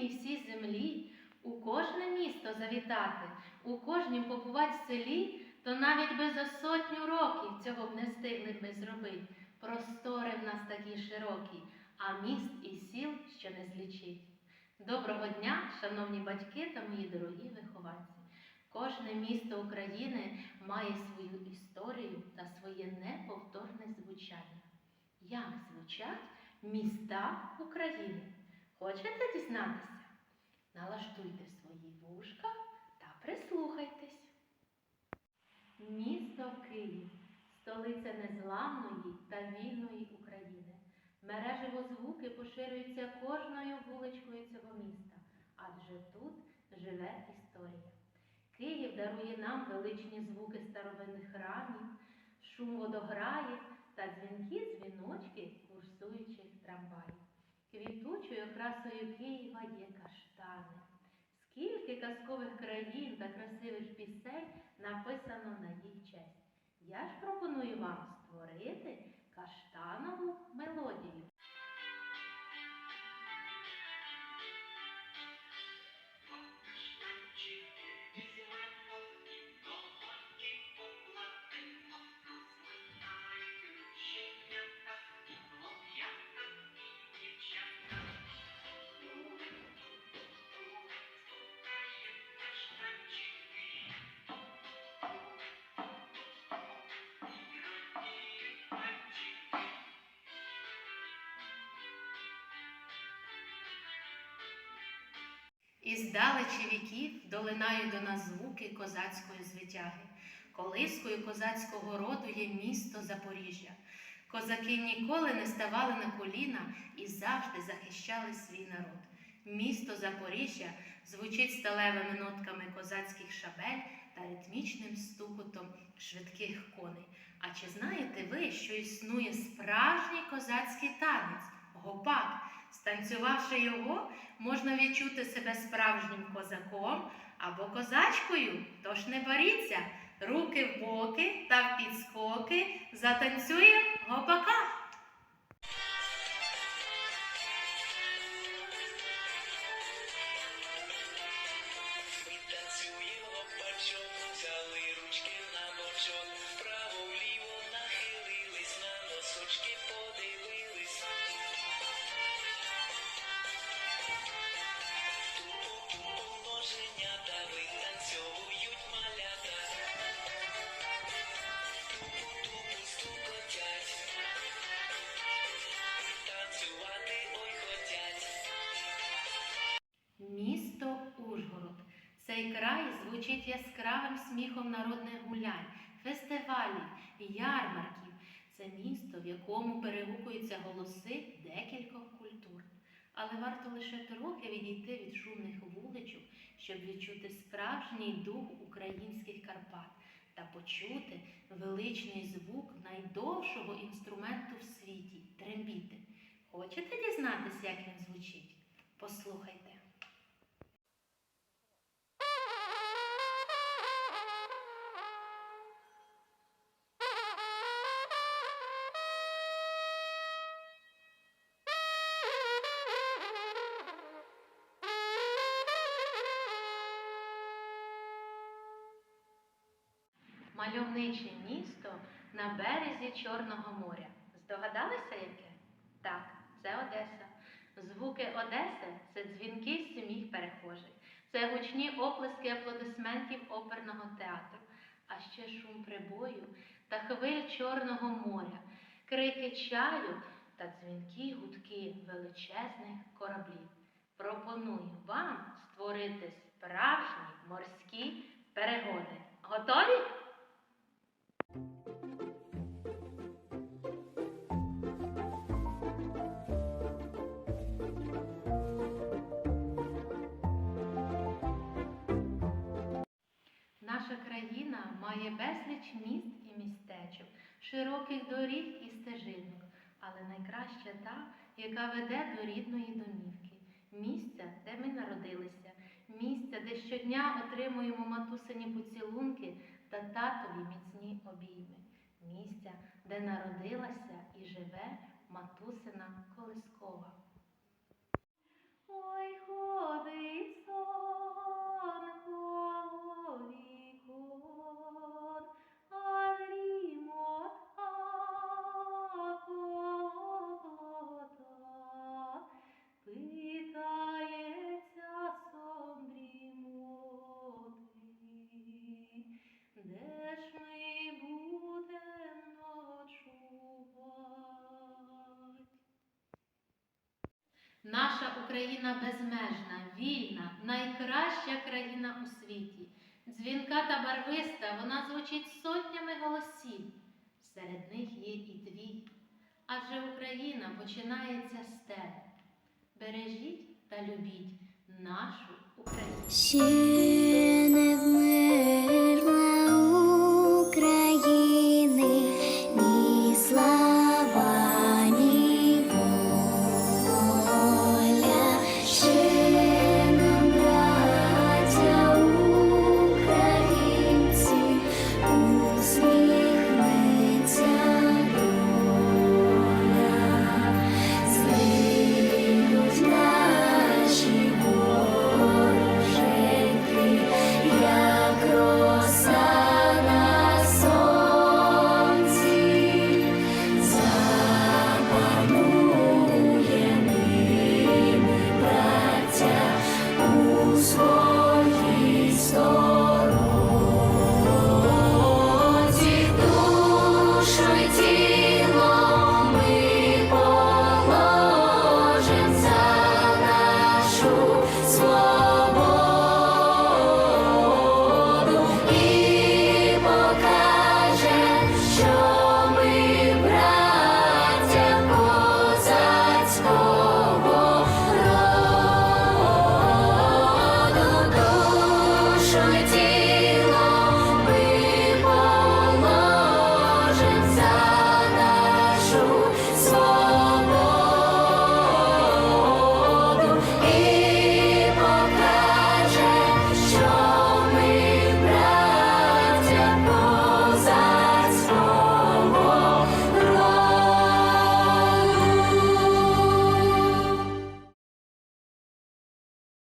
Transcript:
рідній всій землі, у кожне місто завітати, у кожнім побувати в селі, то навіть би за сотню років цього б не встигли ми зробити. Простори в нас такі широкі, а міст і сіл що не злічить. Доброго дня, шановні батьки та мої дорогі вихованці. Кожне місто України має свою історію та своє неповторне звучання. Як звучать міста України? Хочете дізнатися? Налаштуйте свої вушка та прислухайтесь. Місто Київ, столиця незламної та вільної України. Мережево звуки поширюються кожною вуличкою цього міста, адже тут живе історія. Київ дарує нам величні звуки старовинних храмів, шум водограїв та дзвінки дзвіночки курсуючих трамваїв. Квітучою красою Києва є каштани. Скільки казкових країн та красивих пісень написано на їх честь. Я ж пропоную вам створити каштанову мелодію. Із далечі віків долинають до нас звуки козацької звитяги. Колискою козацького роду є місто Запоріжжя. Козаки ніколи не ставали на коліна і завжди захищали свій народ. Місто Запоріжжя звучить сталевими нотками козацьких шабель та ритмічним стукотом швидких коней. А чи знаєте ви, що існує справжній козацький танець гопак? Станцювавши його, можна відчути себе справжнім козаком або козачкою. Тож не боріться, руки в боки та в підскоки затанцює гопака. Край звучить яскравим сміхом народних гулянь, фестивалів, ярмарків. Це місто, в якому перегукуються голоси декількох культур. Але варто лише трохи відійти від шумних вуличок, щоб відчути справжній дух українських Карпат та почути величний звук найдовшого інструменту в світі трембіти. Хочете дізнатися, як він звучить? Послухайте. Мальовниче місто на березі Чорного моря. Здогадалися яке? Так, це Одеса. Звуки Одеси це дзвінки сміх перехожих. Це гучні оплески аплодисментів оперного театру, а ще шум прибою та хвиль Чорного моря, крики чаю та дзвінкі гудки величезних кораблів. Пропоную вам створити справжні морські перегони. Готові? Наша країна має безліч міст і містечок, широких доріг і стежинок, але найкраща та, яка веде до рідної домівки, місця, де ми народилися, місця, де щодня отримуємо матусині поцілунки та татові міцні де народилася і живе матусина колискова. Ой, ходить сон Україна безмежна, вільна, найкраща країна у світі. Дзвінка та барвиста, вона звучить сотнями голосів. Серед них є і твій. Адже Україна починається з тебе. Бережіть та любіть нашу Україну.